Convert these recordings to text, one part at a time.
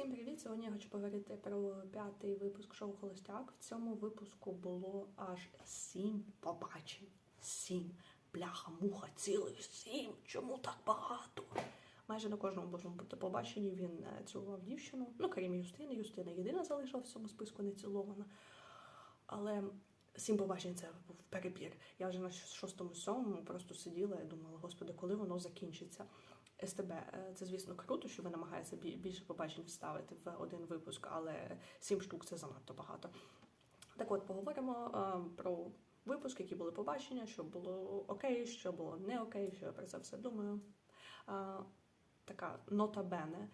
Всім привіт! Сьогодні я хочу поговорити про п'ятий випуск шоу Холостяк. В цьому випуску було аж сім побачень. Сім. Бляха, муха, цілих сім. Чому так багато? Майже на кожному божому побаченні він е, цілував дівчину. Ну, крім Юстини. Юстина єдина залишилась в цьому списку не цілована. Але сім побачень це був перебір. Я вже на шостому сьомому просто сиділа і думала, господи, коли воно закінчиться. СТБ, е, це звісно круто, що ви намагаєтеся більше побачень вставити в один випуск, але сім штук це занадто багато. Так от поговоримо е, про випуски, які були побачення, що було окей, що було не окей, що я про це все думаю. Е, Така нота бене.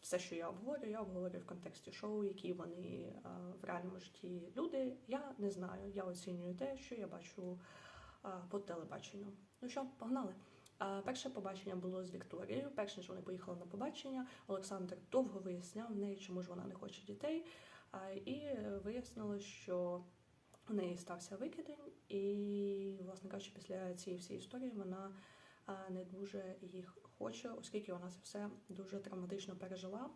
Все, що я обговорю, я обговорю в контексті шоу, які вони в реальному житті люди. Я не знаю. Я оцінюю те, що я бачу по телебаченню. Ну що, погнали? Перше побачення було з Вікторією. Перш ніж вони поїхали на побачення, Олександр довго виясняв неї, чому ж вона не хоче дітей. І вияснилось, що у неї стався викидень, і, власне кажучи, після цієї всієї історії вона не дуже їх хоче, оскільки вона це все дуже травматично пережила.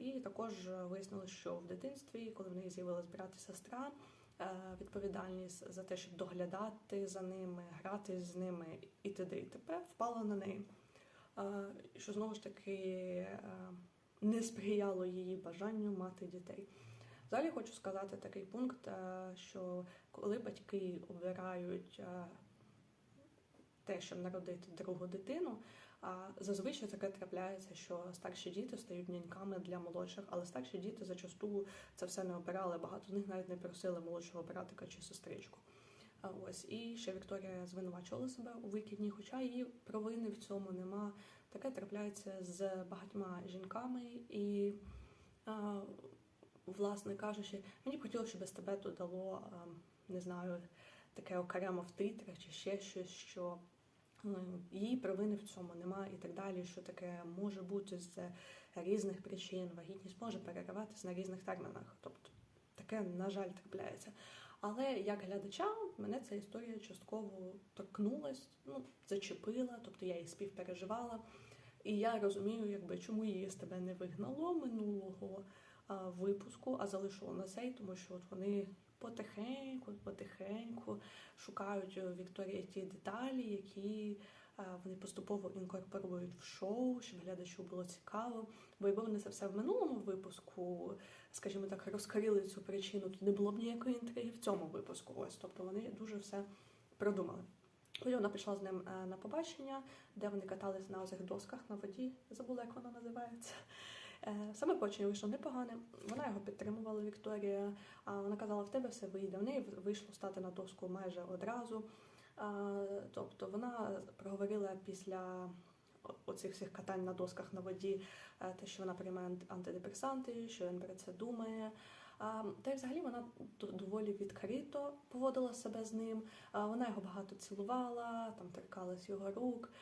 І також вияснилось, що в дитинстві, коли в неї з'явилась брат і сестра, відповідальність за те, щоб доглядати за ними, грати з ними і т.д. і т.п. впала на неї. Е, Що знову ж таки е, не сприяло її бажанню мати дітей. Взагалі хочу сказати такий пункт, е, що коли батьки обирають е, те, щоб народити другу дитину, зазвичай таке трапляється, що старші діти стають няньками для молодших, але старші діти зачасту це все не обирали. Багато з них навіть не просили молодшого братика чи сестричку. А ось і ще Вікторія звинувачувала себе у викидні, хоча її провини в цьому нема. Таке трапляється з багатьма жінками, і, а, власне кажучи, мені б хотілося, щоб СТБ додало, а, не знаю, таке окремо в титрах чи ще щось, що її провини в цьому немає і так далі, що таке може бути з різних причин, вагітність може перериватися на різних термінах. Тобто таке, на жаль, трапляється. Але як глядача, мене ця історія частково торкнулась, ну, зачепила, тобто я її співпереживала. І я розумію, якби чому її з тебе не вигнало минулого а, випуску, а залишило на цей, тому що от вони потихеньку, потихеньку шукають у Вікторії ті деталі, які вони поступово інкорпорують в шоу, щоб глядачу було цікаво. Бо якби вони це все в минулому випуску, скажімо так, розкрили цю причину, то не було б ніякої інтриги в цьому випуску. Ось тобто вони дуже все продумали. Потім вона пішла з ним е, на побачення, де вони катались на оцих досках на воді. Забула, як воно називається. Е, Саме побачення вийшло непогане. Вона його підтримувала, Вікторія. Вона казала, в тебе все вийде. В неї вийшло стати на доску майже одразу. Тобто вона проговорила після оцих всіх катань на досках на воді, е, те, що вона приймає антидепресанти, що він про це думає. Та й взагалі вона доволі відкрито поводила себе з ним. Вона його багато цілувала, там торкалась його рук.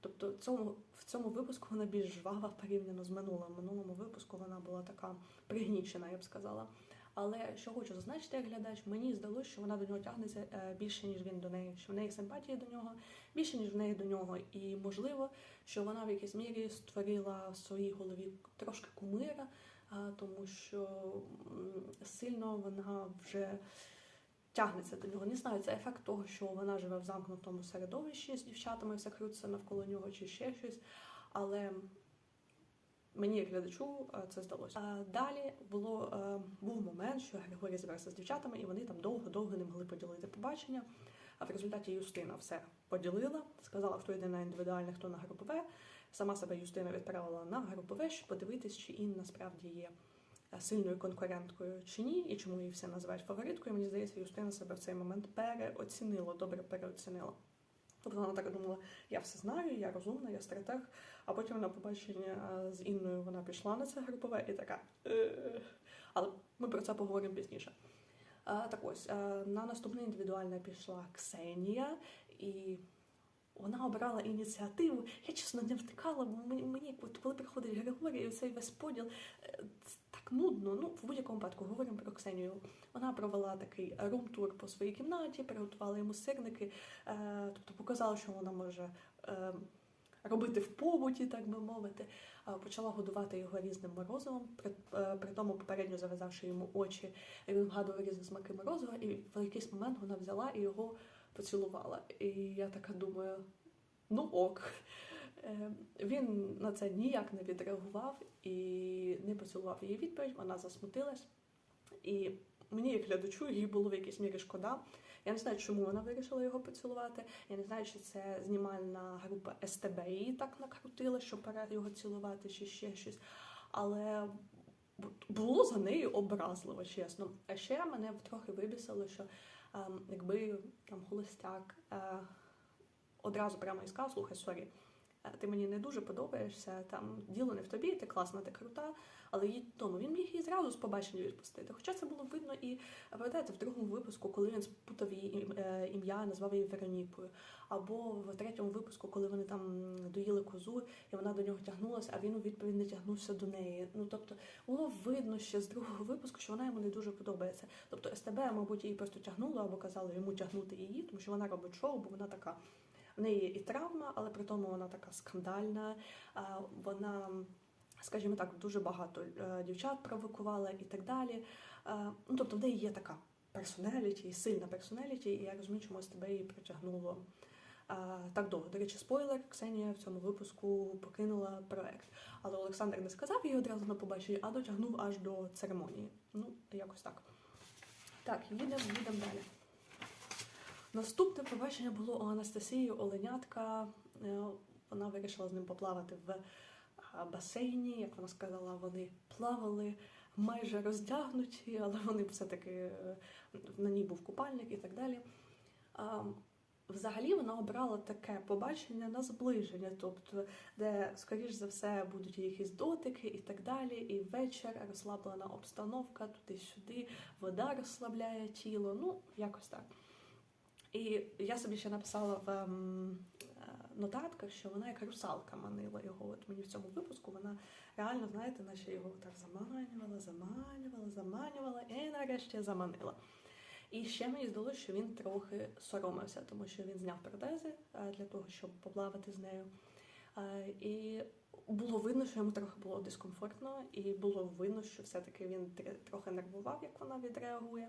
Тобто в цьому, в цьому випуску вона більш жвава порівняно з минулим. В минулому випуску вона була така пригнічена, я б сказала. Але що хочу зазначити, як глядач, мені здалося, що вона до нього тягнеться е, більше, ніж він до неї, що в неї симпатії до нього більше, ніж в неї до нього. І можливо, що вона в якійсь мірі створила в своїй голові трошки кумира, тому що сильно вона вже тягнеться до нього. Не знаю, це ефект того, що вона живе в замкнутому середовищі з дівчатами, все крутиться навколо нього чи ще щось. Але мені, як глядачу, е, це здалося. Далі було, е, був момент, що Григорій збирався з дівчатами, і вони там довго-довго не могли поділити побачення. А в результаті Юстина все поділила, сказала, хто йде на індивідуальне, хто на групове. Сама себе Юстина відправила на групове, щоб подивитись, чи Інна насправді є е, сильною конкуренткою чи ні, і чому її все називають фавориткою. Мені здається, Юстина себе в цей момент переоцінила, добре переоцінила. Тобто вона так думала, я все знаю, я розумна, я стратег. А потім на побачення е, з Інною вона пішла на це групове і така. «Е». Але ми про це поговоримо пізніше. Так ось, на наступне індивідуальне пішла Ксенія, і вона обрала ініціативу. Я чесно не втикала, бо мені, от коли приходить Григорій, цей весь поділ е, так нудно. Ну, в будь-якому випадку говоримо про Ксенію. Вона провела такий рум-тур по своїй кімнаті, приготувала йому сирники, е, тобто показала, що вона може. Е, робити в побуті, так би мовити. Почала годувати його різним морозивом, при, при тому попередньо зав'язавши йому очі, він вгадував різні смаки морозива, і в якийсь момент вона взяла і його поцілувала. І я така думаю, ну ок. Е, Він на це ніяк не відреагував і не поцілував її відповідь, вона засмутилась. І мені, як глядачу, їй було в якійсь мірі шкода. Я не знаю, чому вона вирішила його поцілувати. Я не знаю, чи це знімальна група СТБ її так накрутила, що пора його цілувати, чи ще щось. Але було за нею образливо, чесно. А ще мене трохи вибісило, що якби там холостяк е, одразу прямо і сказав, слухай, сорі, ти мені не дуже подобаєшся, там діло не в тобі, ти класна, ти крута, але їй тому він міг її зразу з побачення відпустити. Хоча це було видно і пам'ятаєте, в другому випуску, коли він спутав її е, ім'я, назвав її Веронікою, або в третьому випуску, коли вони там доїли козу, і вона до нього тягнулася, а він у відповідь не тягнувся до неї. Ну тобто було видно ще з другого випуску, що вона йому не дуже подобається. Тобто СТБ, мабуть, її просто тягнуло або казали йому тягнути її, тому що вона робить шоу, бо вона така. В неї і травма, але при тому вона така скандальна. Вона, скажімо так, дуже багато е, дівчат провокувала і так далі. Е, Ну, тобто, в неї є така персоналіті, сильна персоналіті, і я розумію, чому СТБ її притягнуло е, так довго. До речі, спойлер, Ксенія в цьому випуску покинула проект. Але Олександр не сказав їй одразу на побаченні, а дотягнув аж до церемонії. Ну, якось так. Так, їдемо, їдемо далі. Наступне побачення було у Анастасії Оленятка. Е, Вона вирішила з ним поплавати в басейні. Як вона сказала, вони плавали майже роздягнуті, але вони все-таки е, на ній був купальник і так далі. Взагалі вона обрала таке побачення на зближення, тобто, де, скоріш за все, будуть якісь дотики і так далі. І вечір, розслаблена обстановка, туди-сюди, вода розслабляє тіло. Ну, якось так. І я собі ще написала в ем, е, нотатках, що вона як русалка манила його. От мені в цьому випуску вона реально, знаєте, наче його так заманювала, заманювала, заманювала і нарешті заманила. І ще мені здалося, що він трохи соромився, тому що він зняв протези е, для того, щоб поплавати з нею. Е, І було видно, що йому трохи було дискомфортно, і було видно, що все-таки він трохи нервував, як вона відреагує.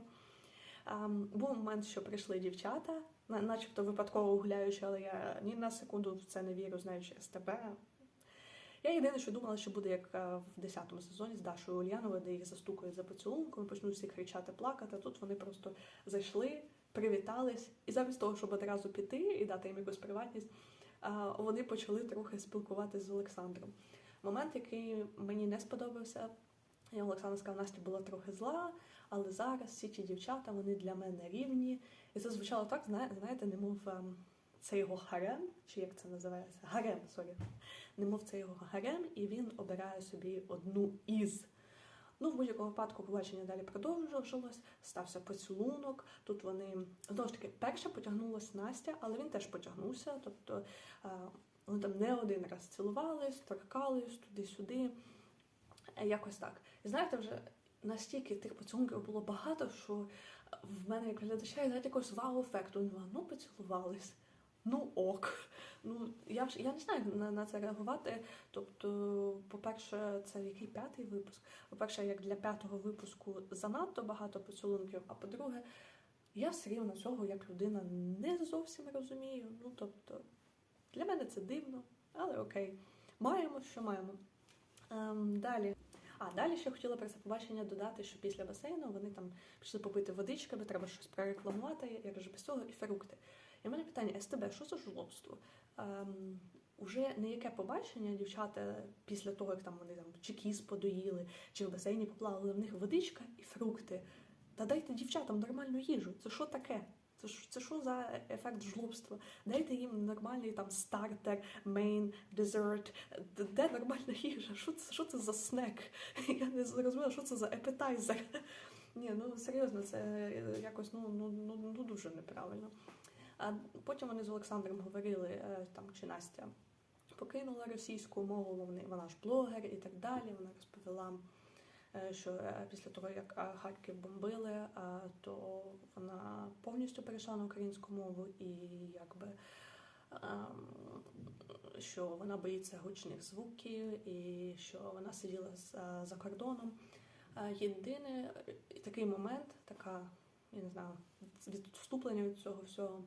Ем, був момент, що прийшли дівчата, начебто випадково гуляючи, але я ні на секунду в це не вірю, знаючи СТБ. Я єдине, що думала, що буде як е, в 10-му сезоні з Дашою Ульяновою, де їх застукають за поцілунком, почнуть всі кричати, плакати. Тут вони просто зайшли, привітались, і замість того, щоб одразу піти і дати їм якусь приватність, вони почали трохи спілкуватися з Олександром. Момент, який мені не сподобався, і Олександр сказав, Настя була трохи зла, але зараз всі ті дівчата вони для мене рівні. І це звучало так, зна- знаєте, немов ем, це його харем, чи як це називається? Гарем, сорі. Немов це його гарем, і він обирає собі одну із. Ну, в будь-якому випадку побачення далі продовжилось, стався поцілунок. Тут вони знову ж таки перша потягнулася Настя, але він теж потягнувся. Тобто е, вони там не один раз цілувались, торкались туди-сюди. Е, Якось так. І знаєте, вже настільки тих поцілунків було багато, що в мене як глядача знаєте, якогось вау-ефекту. Нема. Ну, поцілувались. Ну ок. Ну я ж я не знаю на, на це реагувати. Тобто, по-перше, це який п'ятий випуск. По-перше, як для п'ятого випуску занадто багато поцілунків. А по-друге, я все рівно цього як людина не зовсім розумію. Ну тобто, для мене це дивно, але окей. Маємо, що маємо. Ем, далі. А далі ще хотіла про це побачення додати, що після басейну вони там пішли попити водички, бо треба щось прорекламувати, як же без цього, і фрукти. І в мене питання: СТБ, що за жлобство? Ем, уже не яке побачення дівчата після того, як там вони там чи подоїли, чи в басейні поплавали, в них водичка і фрукти. Та дайте дівчатам нормальну їжу. Це що таке? Це ж це що за ефект жлобства? Дайте їм нормальний там стартер, мейн, дезерт. Де нормальна їжа? Що це, що це за снек? Я не зрозуміла, що це за епетайзер. Ні, ну серйозно, це е, якось ну, ну, ну, ну дуже неправильно. А потім вони з Олександром говорили, е, там чи Настя покинула російську мову, вона ж блогер і так далі. Вона розповіла, що е, після того, як е, Харків бомбили, е, то вона повністю перейшла на українську мову і якби. ем, що вона боїться гучних звуків і що вона сиділа за, кордоном. Е, Єдиний е, такий момент, така, я не знаю, відступлення від цього всього.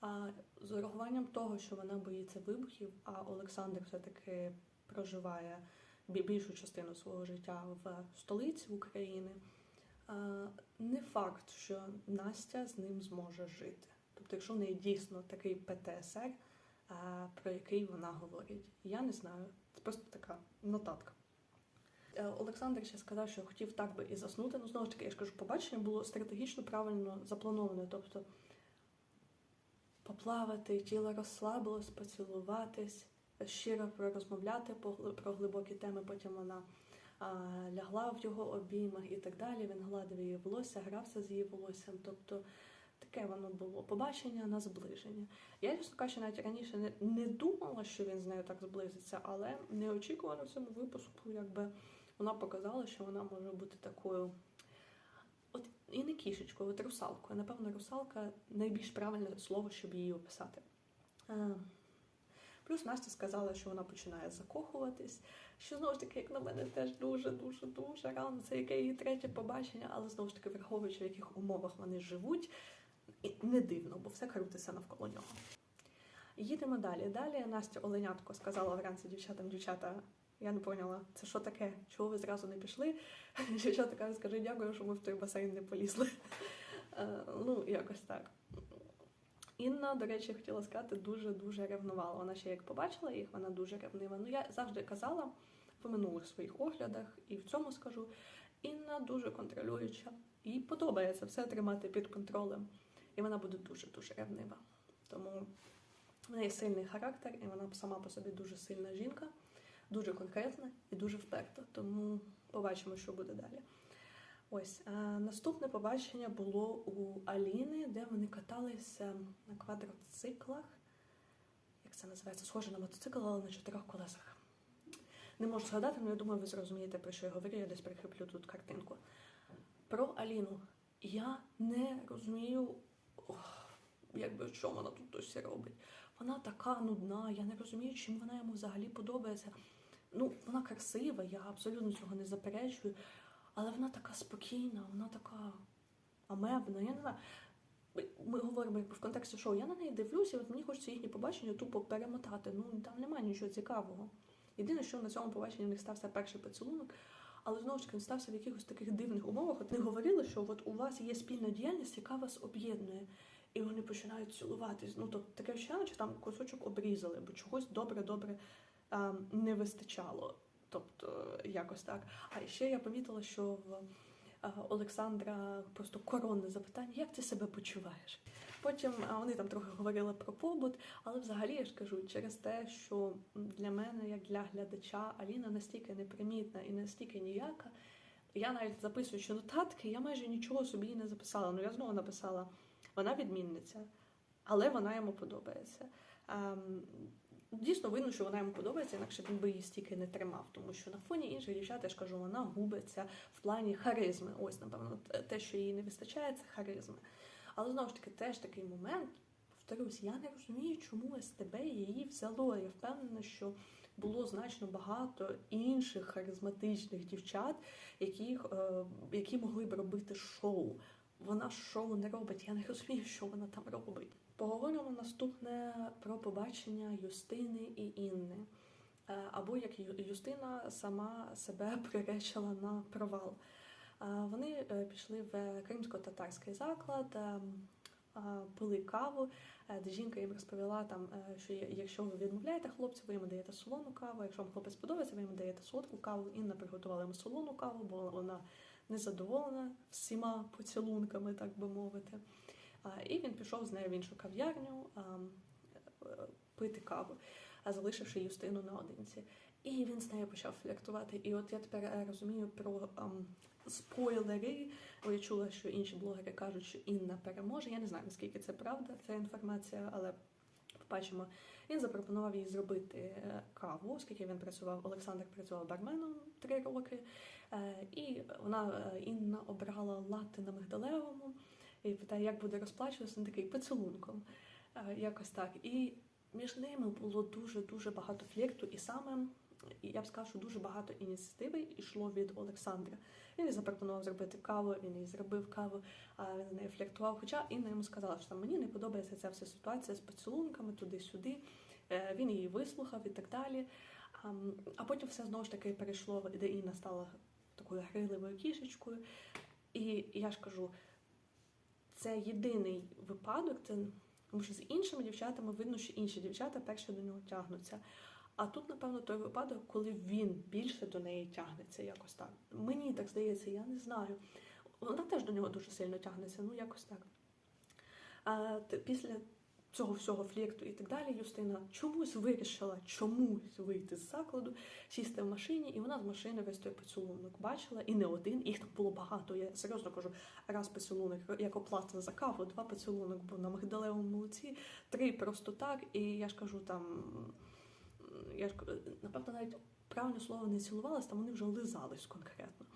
А з урахуванням того, що вона боїться вибухів, а Олександр все-таки проживає більшу частину свого життя в столиці України, а, не факт, що Настя з ним зможе жити. Тобто, якщо в неї дійсно такий ПТСР, про який вона говорить, я не знаю. Це просто така нотатка. Е, Олександр ще сказав, що хотів так би і заснути. Ну, знову ж таки, я ж кажу, побачення було стратегічно правильно заплановане. Тобто поплавати, тіло розслабилось, поцілуватись, щиро пророзмовляти про глибокі теми. Потім вона лягла в його обіймах і так далі. Він гладив її волосся, грався з її волоссям. Тобто таке воно було побачення на зближення. Я, чесно кажучи, навіть раніше не, не думала, що він з нею так зблизиться, але неочікувано в цьому випуску, якби вона показала, що вона може бути такою. От і не кішечкою, от русалкою. Напевно, русалка найбільш правильне слово, щоб її описати. Плюс Настя сказала, що вона починає закохуватись, що знову ж таки, як на мене, теж дуже, дуже, дуже рано. Це яке її третє побачення, але знову ж таки, враховуючи, в яких умовах вони живуть, і не дивно, бо все крутиться навколо нього. Їдемо далі. Далі Настя Оленятко сказала вранці дівчатам, дівчата, я не поняла, це що таке? Чого ви зразу не пішли? Дівчата кажуть, скажи дякую, що ми в той басейн не полізли. Е, Ну, якось так. Інна, до речі, хотіла сказати, дуже-дуже ревнувала. Вона ще як побачила їх, вона дуже ревнива. Ну, я завжди казала в минулих своїх оглядах, і в цьому скажу. Інна дуже контролююча. Їй подобається все тримати під контролем. І вона буде дуже-дуже ревнива. Тому в неї сильний характер, і вона сама по собі дуже сильна жінка, дуже конкретна і дуже вперта. Тому побачимо, що буде далі. Ось а наступне побачення було у Аліни, де вони каталися на квадроциклах. Як це називається? Схоже на мотоцикл, але на чотирьох колесах. Не можу згадати, але я думаю, ви зрозумієте, про що я говорю. Я десь прикріплю тут картинку. Про Аліну. Я не розумію, ох, якби що вона тут досі робить. Вона така нудна, я не розумію, чим вона йому взагалі подобається. Ну, вона красива, я абсолютно цього не заперечую. Але вона така спокійна, вона така амебна. Я не знаю. Ми говоримо якби в контексті шоу. Я на неї дивлюся, і от мені хочеться їхні побачення тупо перемотати. Ну там немає нічого цікавого. Єдине, що на цьому побаченні в них стався перший поцілунок, але знову ж таки він стався в якихось таких дивних умовах. От вони говорили, що от у вас є спільна діяльність, яка вас об'єднує. І вони починають цілуватись. Ну тобто таке вчення, чи там кусочок обрізали, бо чогось добре-добре а, не вистачало. Тобто якось так. А ще я помітила, що в Олександра просто коронне запитання, як ти себе почуваєш? Потім вони там трохи говорили про побут, але взагалі я ж кажу, через те, що для мене, як для глядача, Аліна настільки непримітна і настільки ніяка. Я навіть записуючи нотатки, я майже нічого собі не записала. Ну я знову написала, вона відмінниця, але вона йому подобається. Дійсно видно, що вона йому подобається, інакше він би її стільки не тримав, тому що на фоні інших дівчат, я ж кажу, вона губиться в плані харизми. Ось, напевно, те, що їй не вистачає, це харизми. Але знову ж таки, теж такий момент, повторюсь, я не розумію, чому СТБ її взяло. Я впевнена, що було значно багато інших харизматичних дівчат, яких, е, які могли б робити шоу. Вона шоу не робить, я не розумію, що вона там робить. Поговоримо наступне про побачення Юстини і Інни. Е, Або як Юстина сама себе приречила на провал. Е, Вони е, пішли в кримсько-татарський заклад, е, е, пили каву, де жінка їм розповіла, там, що якщо ви відмовляєте хлопцю, ви йому даєте солону каву. Якщо вам хлопець подобається, ви йому даєте солодку каву. Інна приготувала йому солону каву, бо вона незадоволена всіма поцілунками, так би мовити. І він пішов з нею в іншу кав'ярню е, пити каву, залишивши Юстину наодинці. І він з нею почав фліртувати. І от я тепер е, розумію про ам, спойлери. Бо я чула, що інші блогери кажуть, що Інна переможе. Я не знаю, наскільки це правда, ця інформація, але побачимо. Він запропонував їй зробити е, каву, оскільки він працював, Олександр працював барменом три роки. Е, І вона е, Інна обрала лати на мигдалевому і питає, як буде розплачуватися. Він такий поцілунком. Якось так. І між ними було дуже-дуже багато флірту, і саме я б сказала, що дуже багато ініціативи йшло від Олександра. Він їй запропонував зробити каву, він їй зробив каву, він з нею. Хоча Інна йому сказала, що мені не подобається ця вся ситуація з поцілунками туди-сюди. Е, Він її вислухав і так далі. А, потім все знову ж таки перейшло, де Інна стала такою грайливою кішечкою. І я ж кажу, це єдиний випадок, це тому що з іншими дівчатами видно, що інші дівчата перші до нього тягнуться. А тут, напевно, той випадок, коли він більше до неї тягнеться, якось так. Мені так здається, я не знаю. Вона теж до нього дуже сильно тягнеться, ну якось так. А після цього всього флірту і так далі, Юстина чомусь вирішила чомусь вийти з закладу, сісти в машині, і вона з машини весь той поцілунок бачила, і не один, їх там було багато. Я серйозно кажу, раз поцілунок як оплата за каву, два поцілунок був на мигдалевому молоці, три просто так. І я ж кажу, там я ж напевно, навіть правильне слово не цілувалась, там вони вже лизались конкретно.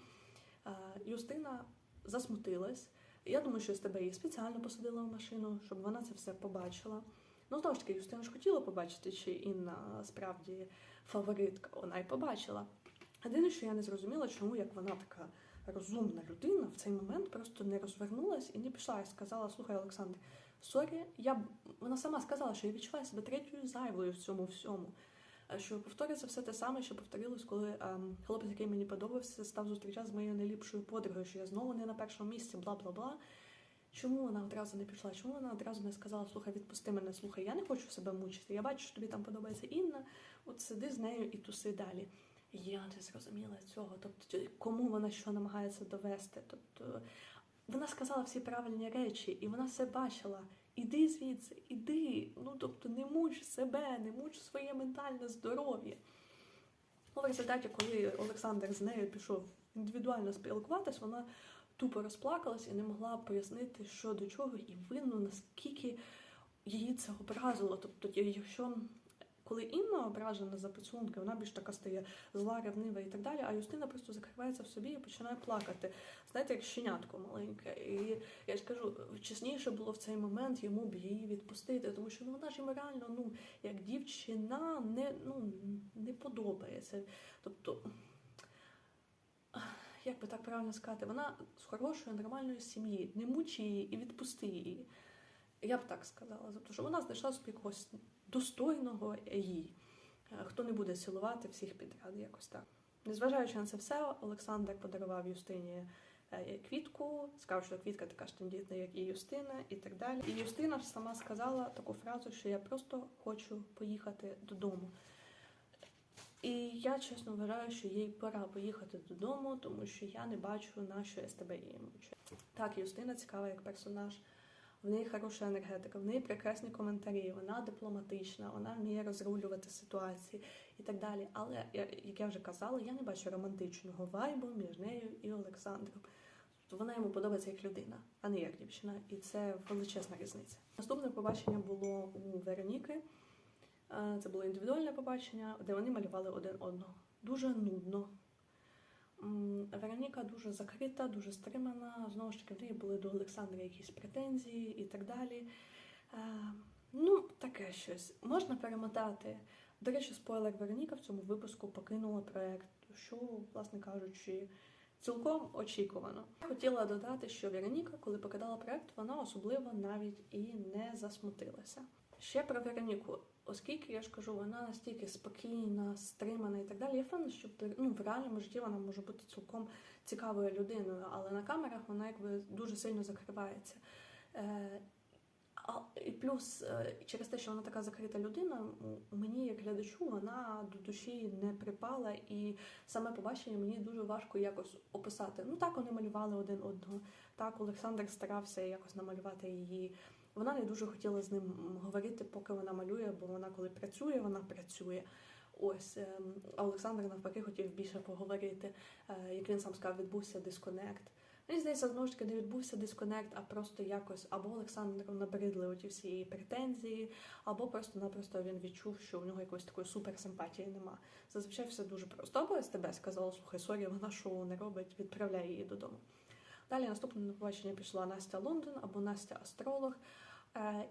Е, Юстина засмутилась. Я думаю, що СТБ її спеціально посадила в машину, щоб вона це все побачила. Ну, знову ж таки, Юстина ж хотіла побачити, чи Інна справді фаворитка, вона й побачила. Єдине, що я не зрозуміла, чому як вона така розумна людина в цей момент просто не розвернулась і не пішла і сказала: слухай, Олександр, сорі, я вона сама сказала, що я відчуваю себе третьою зайвою в цьому всьому. Е, Що повториться все те саме, що повторилось, коли ем, хлопець, який мені подобався, став зустрічати з моєю найліпшою подругою, що я знову не на першому місці, бла бла бла. Чому вона одразу не пішла? Чому вона одразу не сказала, слухай, відпусти мене, слухай, я не хочу себе мучити. Я бачу, що тобі там подобається Інна, от сиди з нею і туси далі. Я не зрозуміла цього. Тобто, кому вона що намагається довести? Тобто, вона сказала всі правильні речі, і вона все бачила. Іди звідси, іди. Ну тобто не муч себе, не муч своє ментальне здоров'я. Ну, в результаті, коли Олександр з нею пішов індивідуально спілкуватись, вона тупо розплакалась і не могла пояснити, що до чого, і винно, наскільки її це образило. Тобто, якщо коли Інна ображена за поцілунки, вона більш така стає зла, ревнива і так далі, а Юстина просто закривається в собі і починає плакати. Знаєте, як щенятко маленьке. І я ж кажу, чесніше було в цей момент йому б її відпустити, тому що ну, вона ж йому реально, ну, як дівчина, не, ну, не подобається. Тобто, як би так правильно сказати, вона з хорошої, нормальної сім'ї, не муч її і відпусти її. Я б так сказала, тому що вона знайшла собі когось достойного їй, е, хто не буде цілувати всіх підряд, якось так. Незважаючи на це все, Олександр подарував Юстині е, квітку, сказав, що квітка така ж тендітна, як і Юстина, і так далі. І Юстина ж сама сказала таку фразу, що я просто хочу поїхати додому. І я чесно вважаю, що їй пора поїхати додому, тому що я не бачу, на що СТБ її. Так, Юстина цікава як персонаж. В неї хороша енергетика, в неї прекрасні коментарі, вона дипломатична, вона вміє розрулювати ситуації і так далі. Але як я вже казала, я не бачу романтичного вайбу між нею і Олександром. Тобто вона йому подобається як людина, а не як дівчина, і це величезна різниця. Наступне побачення було у Вероніки. Е, Це було індивідуальне побачення, де вони малювали один одного. Дуже нудно. Вероніка дуже закрита, дуже стримана. Знову ж таки, в неї були до Олександра якісь претензії і так далі. Е, Ну, таке щось. Можна перемотати. До речі, спойлер Вероніка в цьому випуску покинула проект, що, власне кажучи, цілком очікувано. Хотіла додати, що Вероніка, коли покидала проект, вона особливо навіть і не засмутилася. Ще про Вероніку, оскільки я ж кажу, вона настільки спокійна, стримана і так далі. Я впевнена, що ну, в реальному житті вона може бути цілком цікавою людиною, але на камерах вона якби дуже сильно закривається. Е, а, і плюс е, через те, що вона така закрита людина, мені як глядачу вона до душі не припала, і саме побачення мені дуже важко якось описати. Ну так вони малювали один одного. Так, Олександр старався якось намалювати її. Вона не дуже хотіла з ним говорити, поки вона малює, бо вона коли працює, вона працює. Ось ем, Олександр навпаки хотів більше поговорити. Е, Як він сам сказав, відбувся дисконект. Мені здається, знову ж таки не відбувся дисконект, а просто якось або Олександру набридли оті всі її претензії, або просто-напросто він відчув, що в нього якоїсь такої суперсимпатії нема. Зазвичай все дуже просто. Або СТБ сказала, слухай, сорі, вона шоу не робить, відправляй її додому. Далі наступне на побачення пішла Настя Лондон або Настя Астролог, е,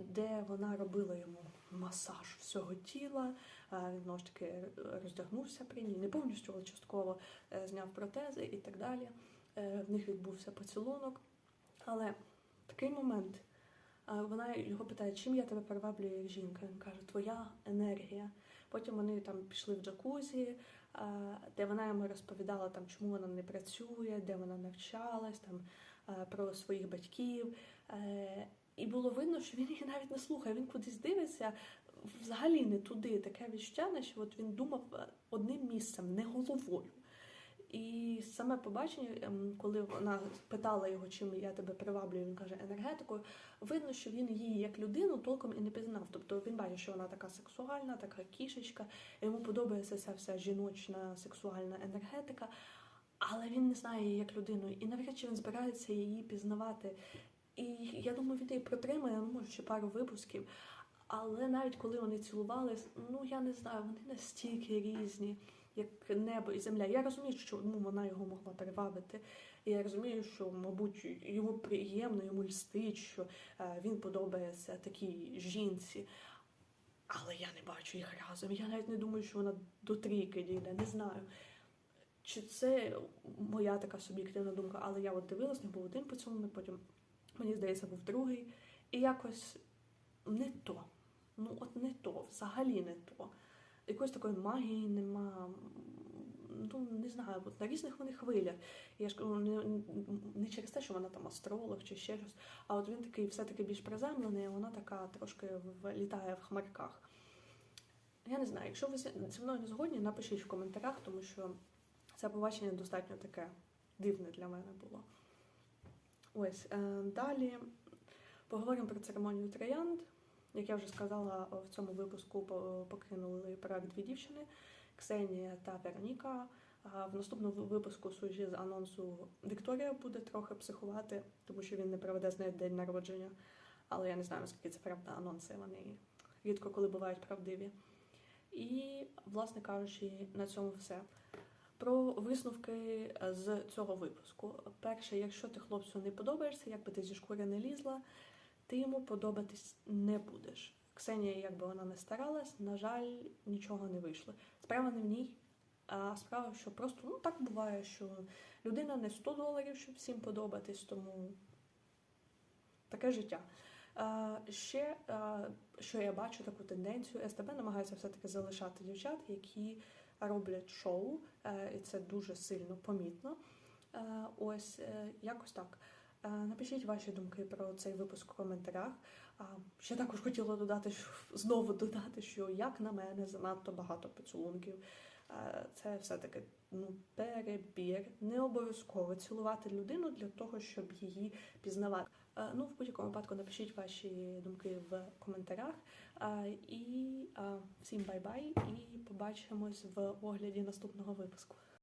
де вона робила йому масаж всього тіла. Е, Він знову ж таки роздягнувся при ній, не повністю, але частково е, зняв протези і так далі. В них відбувся поцілунок. Але такий момент. Вона його питає, чим я тебе приваблюю як жінка. Він каже, твоя енергія. Потім вони там пішли в джакузі, де вона йому розповідала, там, чому вона не працює, де вона навчалась, там, про своїх батьків. Е, І було видно, що він її навіть не слухає. Він кудись дивиться взагалі не туди. Таке відчуття, що от він думав е, одним місцем, не головою. І саме побачення, ем, коли вона питала його, чим я тебе приваблюю, він каже енергетикою. Видно, що він її як людину толком і не пізнав. Тобто він бачить, що вона така сексуальна, така кішечка, йому подобається ця вся жіночна сексуальна енергетика, але він не знає її як людину. І навряд чи він збирається її пізнавати. І я думаю, він її протримає, ну, може, ще пару випусків. Але навіть коли вони цілувались, ну я не знаю, вони настільки різні, як небо і земля. Я розумію, що ну, вона його могла привабити. І я розумію, що, мабуть, йому приємно, йому льстить, що е, він подобається такій жінці. Але я не бачу їх разом. Я навіть не думаю, що вона до трійки дійде, не знаю. Чи це моя така суб'єктивна думка, але я от дивилась, не був один поцілунок, потім, мені здається, був другий. І якось не то. Ну, от не то, взагалі не то. Якоїсь такої магії нема. Ну, не знаю, на різних вони хвилях. Я ж кажу, не, не через те, що вона там астролог чи ще щось, а от він такий все-таки більш приземлений, вона така трошки літає в хмарках. Я не знаю, якщо ви зі мною не згодні, напишіть в коментарях, тому що це побачення достатньо таке дивне для мене було. Ось е, далі поговоримо про церемонію троянд. Як я вже сказала, в цьому випуску покинули проект дві дівчини Ксенія та Вероніка. В наступному випуску, судячи з анонсу, Вікторія буде трохи психувати, тому що він не проведе з нею день народження. Але я не знаю, наскільки це правда анонси. Вони рідко коли бувають правдиві. І, власне кажучи, на цьому все. Про висновки з цього випуску. Перше, якщо ти хлопцю не подобаєшся, як би ти зі шкури не лізла, ти йому подобатись не будеш. Ксенія, як би вона не старалась, на жаль, нічого не вийшло. Справа не в ній, а справа, що просто ну так буває, що людина не 100 доларів, щоб всім подобатись, тому таке життя. А, ще, а, що я бачу таку тенденцію, СТБ намагається все-таки залишати дівчат, які роблять шоу, е, і це дуже сильно помітно. Е, Ось е, якось так. Е, Напишіть ваші думки про цей випуск в коментарях. Ще також хотіла додати, знову додати, що як на мене занадто багато поцілунків. Е, Це все-таки ну, перебір. Не обов'язково цілувати людину для того, щоб її пізнавати. Е, Ну, в будь-якому випадку напишіть ваші думки в коментарях. І всім бай-бай, і побачимось в огляді наступного випуску.